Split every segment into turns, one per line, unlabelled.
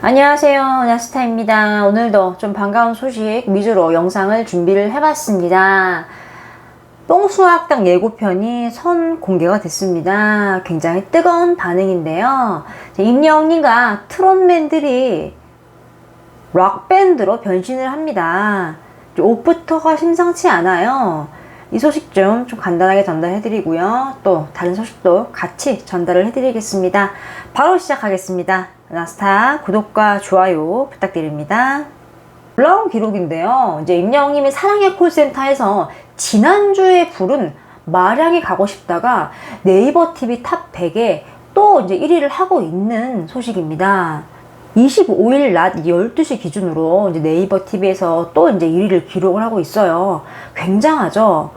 안녕하세요. 나스타입니다. 오늘도 좀 반가운 소식 위주로 영상을 준비를 해봤습니다. 뽕수학당 예고편이 선 공개가 됐습니다. 굉장히 뜨거운 반응인데요. 임영웅님과 트롯맨들이 락밴드로 변신을 합니다. 옷부터가 심상치 않아요. 이 소식 좀, 좀 간단하게 전달해드리고요. 또 다른 소식도 같이 전달을 해드리겠습니다. 바로 시작하겠습니다. 나스타 구독과 좋아요 부탁드립니다. 올라온 기록인데요. 이제 임영웅님이 사랑의 콜센터에서 지난주에 부른 마량에 가고 싶다가 네이버 TV 탑 100에 또 이제 1위를 하고 있는 소식입니다. 25일 낮 12시 기준으로 이제 네이버 TV에서 또 이제 1위를 기록을 하고 있어요. 굉장하죠?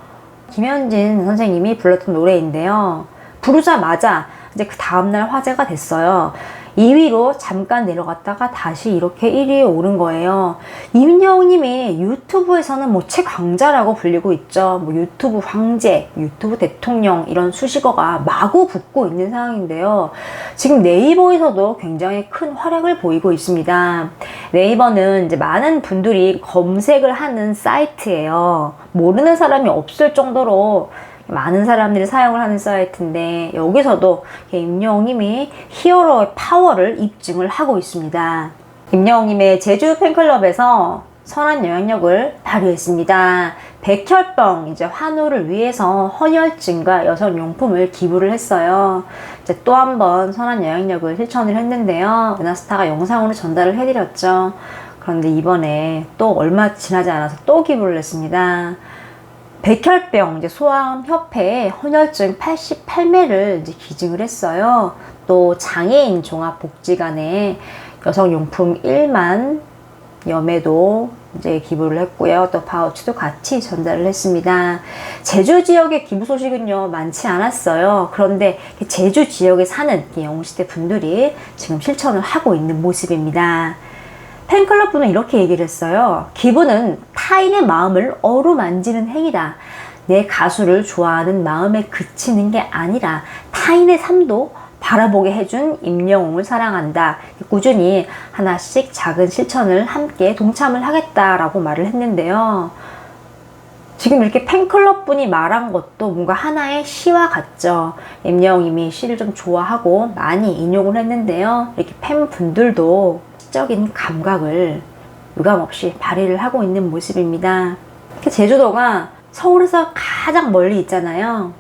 김현진 선생님이 불렀던 노래인데요. 부르자마자 이제 그 다음날 화제가 됐어요. 2위로 잠깐 내려갔다가 다시 이렇게 1위에 오른 거예요. 임영웅님이 유튜브에서는 뭐 최강자라고 불리고 있죠. 뭐 유튜브 황제, 유튜브 대통령 이런 수식어가 마구 붙고 있는 상황인데요. 지금 네이버에서도 굉장히 큰 활약을 보이고 있습니다. 네이버는 이제 많은 분들이 검색을 하는 사이트예요. 모르는 사람이 없을 정도로 많은 사람들이 사용을 하는 사이트인데 여기서도 임영웅님이 히어로의 파워를 입증을 하고 있습니다. 임영웅님의 제주 팬클럽에서 선한 영향력을 발휘했습니다. 백혈병 이제 환우를 위해서 헌혈증과 여성 용품을 기부를 했어요. 이제 또 한 번 선한 영향력을 실천을 했는데요. 은하스타가 영상으로 전달을 해드렸죠. 그런데 이번에 또 얼마 지나지 않아서 또 기부를 했습니다. 백혈병 이제 소아암 협회에 헌혈증 88매를 이제 기증을 했어요. 또 장애인 종합복지관에 여성용품 1만 여매도 이제 기부를 했고요. 또 파우치도 같이 전달을 했습니다. 제주 지역의 기부 소식은요, 많지 않았어요. 그런데 제주 지역에 사는 영웅시대 분들이 지금 실천을 하고 있는 모습입니다. 팬클럽 분은 이렇게 얘기를 했어요. 기부는 타인의 마음을 어루만지는 행위다. 내 가수를 좋아하는 마음에 그치는 게 아니라 타인의 삶도 바라보게 해준 임영웅을 사랑한다. 꾸준히 하나씩 작은 실천을 함께 동참을 하겠다라고 말을 했는데요. 지금 이렇게 팬클럽 분이 말한 것도 뭔가 하나의 시와 같죠. 임영웅이 시를 좀 좋아하고 많이 인용을 했는데요. 이렇게 팬분들도 시적인 감각을 유감없이 발휘를 하고 있는 모습입니다. 제주도가 서울에서 가장 멀리 있잖아요.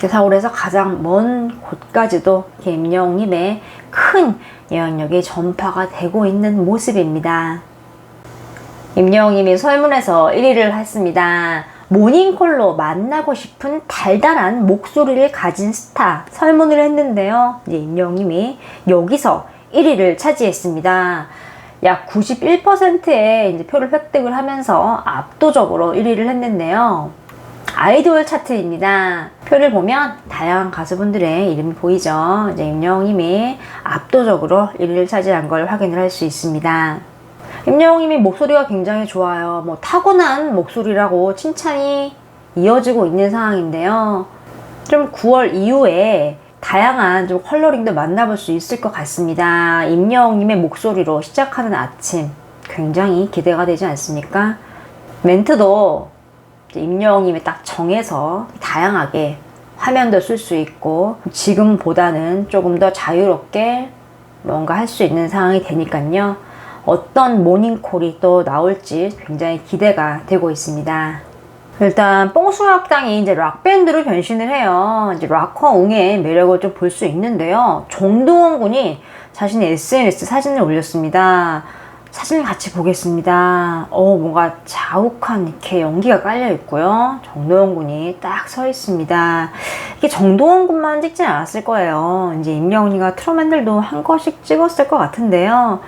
서울에서 가장 먼 곳까지도 임영웅님의 큰 영향력이 전파가 되고 있는 모습입니다. 임영웅님이 설문에서 1위를 했습니다. 모닝콜로 만나고 싶은 달달한 목소리를 가진 스타 설문을 했는데요. 이제 임영웅님이 여기서 1위를 차지했습니다. 약 91%의 이제 표를 획득을 하면서 압도적으로 1위를 했는데요. 아이돌 차트입니다. 표를 보면 다양한 가수분들의 이름이 보이죠. 이제 임영웅님이 압도적으로 1위를 차지한 걸 확인을 할 수 있습니다. 임영웅님이 목소리가 굉장히 좋아요. 뭐 타고난 목소리라고 칭찬이 이어지고 있는 상황인데요. 좀 9월 이후에 다양한 좀 컬러링도 만나볼 수 있을 것 같습니다. 임영웅님의 목소리로 시작하는 아침 굉장히 기대가 되지 않습니까? 멘트도 임영웅님이 딱 정해서 다양하게 화면도 쓸 수 있고 지금보다는 조금 더 자유롭게 뭔가 할 수 있는 상황이 되니까요. 어떤 모닝콜이 또 나올지 굉장히 기대가 되고 있습니다. 일단 뽕수학당이 이제 락밴드로 변신을 해요. 이제 락커 웅의 매력을 좀 볼 수 있는데요. 정동원 군이 자신의 SNS 사진을 올렸습니다. 사진을 같이 보겠습니다. 어, 뭔가 자욱한 이렇게 연기가 깔려 있고요. 정동원 군이 딱 서 있습니다. 이게 정동원 군만 찍지 않았을 거예요. 이제 임영웅이가 트로맨들도 한 거씩 찍었을 것 같은데요.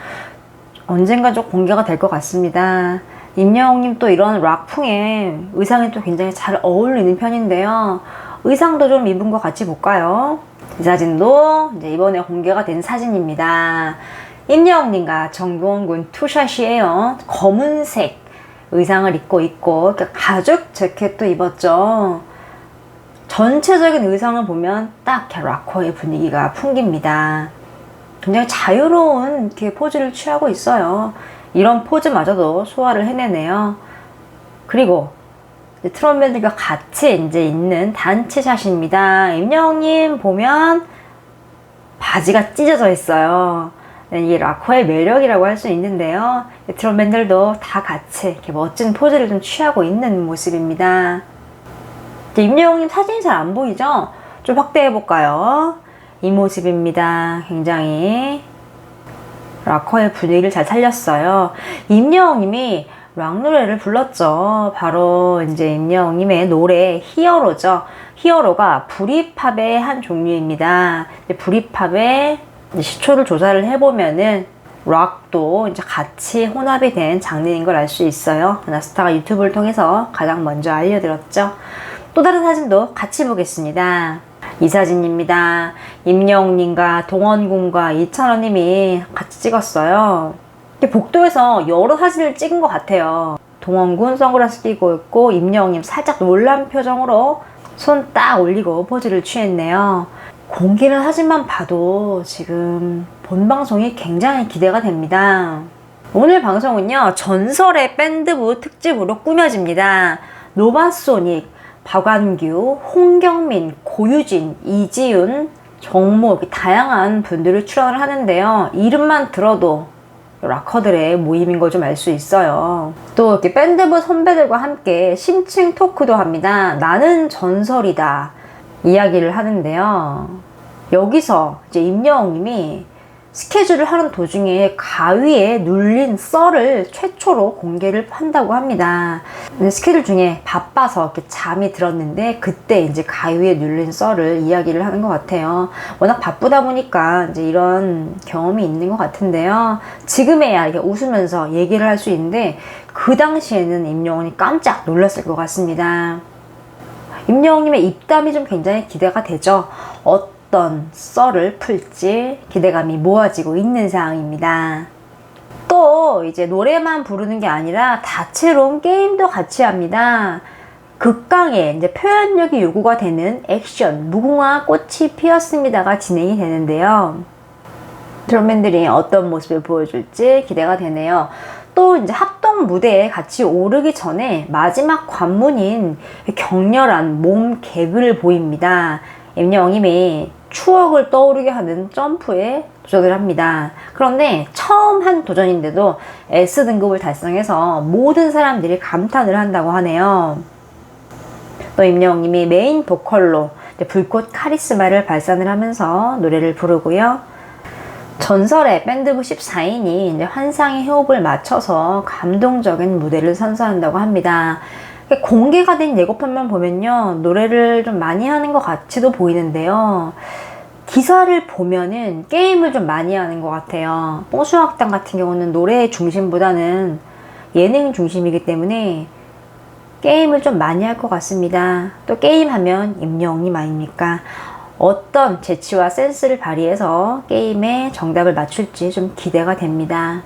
언젠가 좀 공개가 될 것 같습니다. 임영웅님 또 이런 락풍에 의상이 또 굉장히 잘 어울리는 편인데요. 의상도 좀 입은 거 같이 볼까요? 이 사진도 이제 이번에 공개가 된 사진입니다. 임영웅님과 정동군 투샷이에요. 검은색 의상을 입고 있고 가죽 재킷도 입었죠. 전체적인 의상을 보면 딱 락커의 분위기가 풍깁니다. 굉장히 자유로운 이렇게 포즈를 취하고 있어요. 이런 포즈마저도 소화를 해내네요. 그리고 트롯맨들과 같이 이제 있는 단체 샷입니다. 임영웅님 보면 바지가 찢어져 있어요. 네, 이게 락커의 매력이라고 할 수 있는데요. 트롯맨들도 다 같이 이렇게 멋진 포즈를 좀 취하고 있는 모습입니다. 임영웅님 사진이 잘 안 보이죠? 좀 확대해 볼까요? 이 모습입니다. 굉장히 락커의 분위기를 잘 살렸어요. 임영웅님이 락 노래를 불렀죠. 바로 이제 임영웅님의 노래 히어로죠. 히어로가 브리팝의 한 종류입니다. 브리팝의 시초를 조사를 해보면은 락도 이제 같이 혼합이 된 장르인 걸 알 수 있어요. 나스타가 유튜브를 통해서 가장 먼저 알려드렸죠. 또 다른 사진도 같이 보겠습니다. 이 사진입니다. 임영웅님과 동원군과 이찬원님이 같이 찍었어요. 복도에서 여러 사진을 찍은 것 같아요. 동원군 선글라스 끼고 있고 임영웅님 살짝 놀란 표정으로 손 딱 올리고 포즈를 취했네요. 공개는 사진만 봐도 지금 본 방송이 굉장히 기대가 됩니다. 오늘 방송은요, 전설의 밴드부 특집으로 꾸며집니다. 노바소닉, 박완규, 홍경민, 고유진, 이지윤, 정모, 다양한 분들이 출연을 하는데요. 이름만 들어도 락커들의 모임인 걸 좀 알 수 있어요. 또 이렇게 밴드부 선배들과 함께 심층 토크도 합니다. 나는 전설이다. 이야기를 하는데요. 여기서 이제 임영웅님이 스케줄을 하는 도중에 가위에 눌린 썰을 최초로 공개를 한다고 합니다. 스케줄 중에 바빠서 이렇게 잠이 들었는데 그때 이제 가위에 눌린 썰을 이야기를 하는 것 같아요. 워낙 바쁘다 보니까 이제 이런 경험이 있는 것 같은데요. 지금에야 이렇게 웃으면서 얘기를 할 수 있는데 그 당시에는 임영웅이 깜짝 놀랐을 것 같습니다. 임영웅님의 입담이 좀 굉장히 기대가 되죠. 어 떤 썰을 풀지 기대감이 모아지고 있는 상황입니다. 또 이제 노래만 부르는 게 아니라 다채로운 게임도 같이 합니다. 극강의 이제 표현력이 요구가 되는 액션 무궁화 꽃이 피었습니다가 진행이 되는데요. 드럼맨들이 어떤 모습을 보여줄지 기대가 되네요. 또 이제 합동 무대에 같이 오르기 전에 마지막 관문인 격렬한 몸 개그를 보입니다. 임영웅님이 추억을 떠오르게 하는 점프에 도전을 합니다. 그런데 처음 한 도전인데도 S등급을 달성해서 모든 사람들이 감탄을 한다고 하네요. 또 임영웅님이 메인 보컬로 불꽃 카리스마를 발산을 하면서 노래를 부르고요. 전설의 밴드부 14인이 이제 환상의 호흡을 맞춰서 감동적인 무대를 선사한다고 합니다. 공개가 된 예고편만 보면요. 노래를 좀 많이 하는 것 같이도 보이는데요. 기사를 보면은 게임을 좀 많이 하는 것 같아요. 뽕수학당 같은 경우는 노래 중심보다는 예능 중심이기 때문에 게임을 좀 많이 할 것 같습니다. 또 게임하면 임영웅님 아닙니까? 어떤 재치와 센스를 발휘해서 게임에 정답을 맞출지 좀 기대가 됩니다.